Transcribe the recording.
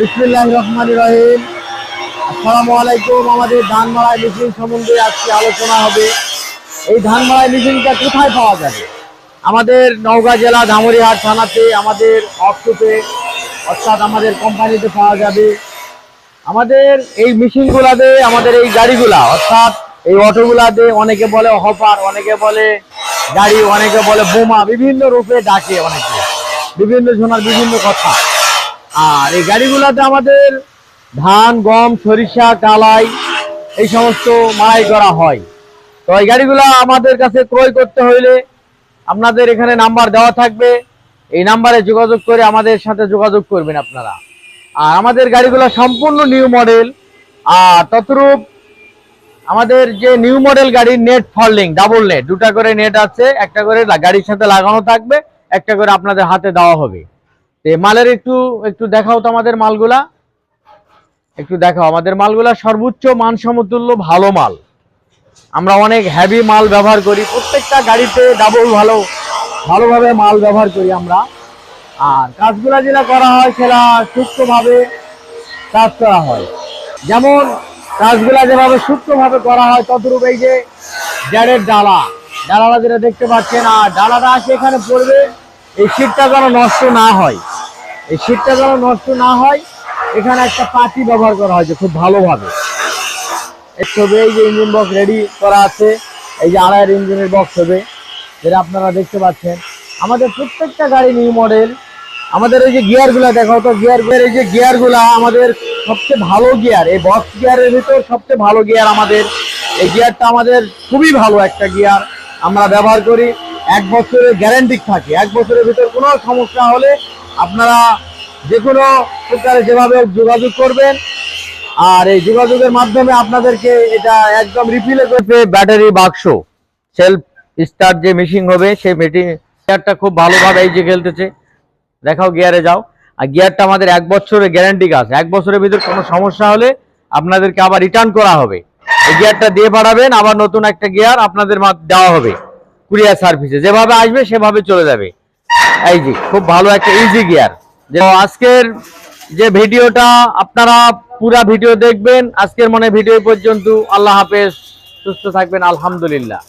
বিসমিল্লাহ রহমান রহিম। আসসালামু আলাইকুম। আমাদের ধান মাড়াই মেশিন সম্বন্ধে আজকে আলোচনা হবে। এই ধান মাড়াই মেশিনটা কোথায় পাওয়া যাবে? আমাদের নওগাঁ জেলা ধামরিহাট থানাতে আমাদের অফিসে, অর্থাৎ আমাদের কোম্পানিতে পাওয়া যাবে। আমাদের এই মেশিনগুলাতে আমাদের এই গাড়িগুলা, অর্থাৎ এই অটোগুলাতে অনেকে বলে হপার অনেকে বলে গাড়ি, অনেকে বলে বোমা, বিভিন্ন রূপে ডাকে অনেকে। বিভিন্ন জনের বিভিন্ন কথা। আর এই গাড়িগুলাতে আমাদের ধান, গম, সরিষা, কালাই, এই সমস্ত মাড়াই করা হয়। তো এই গাড়িগুলা আমাদের কাছে ক্রয় করতে হইলে আপনাদের এখানে নাম্বার দেওয়া থাকবে। এই নাম্বারে যোগাযোগ করে আমাদের সাথে যোগাযোগ করবেন আপনারা। আর আমাদের গাড়িগুলো সম্পূর্ণ নিউ মডেল। আর ততরূপ আমাদের যে নিউ মডেল গাড়ির নেট ফল্ডিং, ডাবল নেট, দুটা করে নেট আছে, একটা করে গাড়ির সাথে লাগানো থাকবে, একটা করে আপনাদের হাতে দেওয়া হবে। মালের একটু একটু দেখাও তো আমাদের মালগুলা। একটু দেখাও, আমাদের মালগুলা সর্বোচ্চ মান সমতুল্য, ভালো মাল। আমরা অনেক হ্যাভি মাল ব্যবহার করি, প্রত্যেকটা গাড়িতে ডাবল ভালো, ভালোভাবে মাল ব্যবহার করি আমরা। আর কাজগুলা যেটা করা হয়, সেটা সূক্ষ্মভাবে কাজ করা হয়। যেমন কাজগুলা যেভাবে সূক্ষ্মভাবে করা হয় ততরূপ এই যে জারের ডালা। ডালাটা যেটা দেখতে পাচ্ছেন, আর ডালাটা আসে এখানে পড়বে, এই শীতটা যেন নষ্ট না হয়। এই শীতটা যেন নষ্ট না হয়, এখানে একটা পাতি ব্যবহার করা হয়েছে খুব ভালোভাবে। এর ছবি, এই যে ইঞ্জিন বক্স রেডি করা আছে, এই যে আড়াইয়ের ইঞ্জিনের বক্স হবে যেটা আপনারা দেখতে পাচ্ছেন। আমাদের প্রত্যেকটা গাড়ি নিউ মডেল আমাদের এই যে গিয়ারগুলো দেখো তো গিয়ার এই যে গিয়ারগুলা আমাদের সবচেয়ে ভালো গিয়ার এই বক্স গিয়ারের ভিতর সবচেয়ে ভালো গিয়ার আমাদের। এই গিয়ারটা আমাদের খুবই ভালো একটা গিয়ার আমরা ব্যবহার করি, এক বছরের গ্যারান্টি থাকে। এক বছরের ভিতর কোনো সমস্যা হলে আপনারা যে কোনো প্রকারে যেভাবে যোগাযোগ করবেন, আর এই যোগাযোগের মাধ্যমে আপনাদেরকে এটা একদম রিফিলে করবে ব্যাটারি বাক্স সেলফ স্টার্ট যে মেশিন হবে, সেই মেশিন গিয়ারটা খুব ভালোভাবে এই যে খেলতেছে। দেখাও গিয়ারে যাও। আর গিয়ারটা আমাদের এক বছরের গ্যারান্টি আছে এক বছরের ভিতর কোনো সমস্যা হলে আপনাদেরকে আবার রিটার্ন করা হবে। এই গিয়ারটা দিয়ে পাঠাবেন আবার নতুন একটা গিয়ার আপনাদের দেওয়া হবে। কুরিয়ার সার্ভিসে। যেভাবে আসবে, সেভাবে চলে যাবে। এই যে, খুব ভালো একটা ইজি গিয়ার আজকের যে ভিডিওটা, আপনারা পুরা ভিডিও দেখবেন। আজকের মনে ভিডিও পর্যন্ত আল্লাহ হাফেজ, সুস্থ থাকবেন, আলহামদুলিল্লাহ।